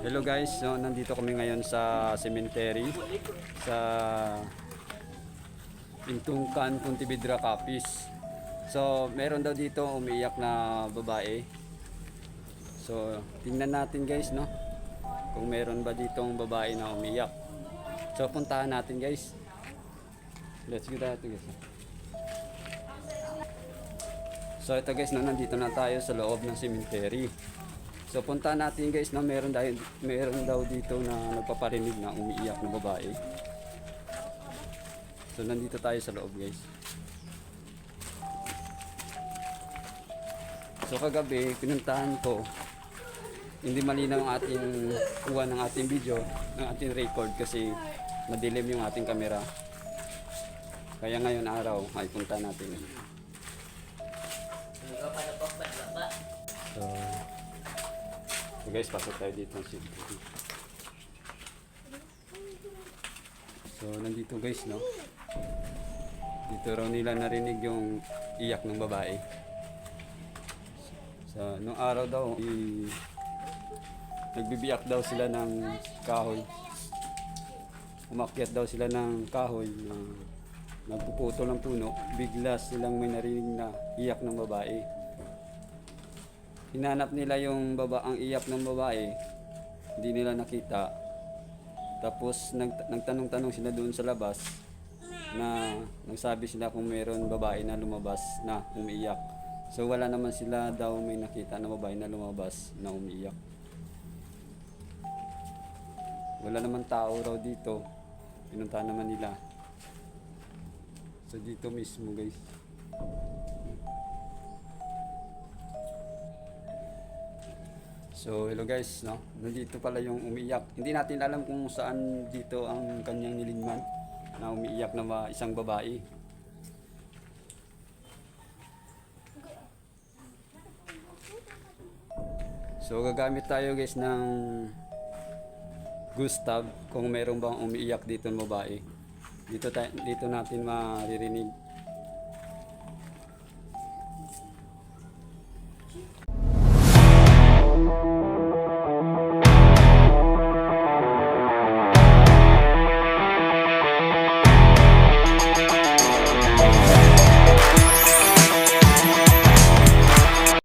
Hello guys, so nandito kami ngayon sa cemetery sa Intungkan, Puntividra, Capiz. So, meron daw dito umiiyak na babae. So, tingnan natin guys, no? Kung meron ba ditong babae na umiiyak. So, puntahan natin guys. Let's go natin guys. So, ito guys, no, nandito na tayo sa loob ng cemetery. So punta natin guys na meron daw meron daw dito na nagpaparinig na umiiyak na babae. So nandito tayo sa loob guys. So kagabi pinuntahan ko hindi malinaw ang ating kuha ng ating video, ng ating record kasi madilim yung ating camera. Kaya ngayon araw ay punta natin. So guys, pasok tayo dito ng cemetery. So nandito guys, no? Dito raw nila narinig yung iyak ng babae. So, nung araw daw, i nagbibiyak daw sila ng kahoy. Umakyat daw sila ng kahoy na nagpuputol ng puno. Bigla silang may narinig na iyak ng babae hinanap nila yung baba ang iyak ng babae. Hindi nila nakita. Tapos nag, nagtanong-tanong sila doon sa labas na nagsabi sila kung meron babae na lumabas na umiiyak. So wala naman sila daw may nakita na babae na lumabas na umiiyak. Wala naman tao raw dito. Pinunta naman nila. So dito mismo guys So, hello guys, no? Nandito pala yung umiiyak. Hindi natin alam kung saan dito ang kanyang nilingman na umiiyak na isang babae. So, gagamit tayo guys ng Gustav kung meron bang umiiyak dito ng babae. Dito, dito natin maririnig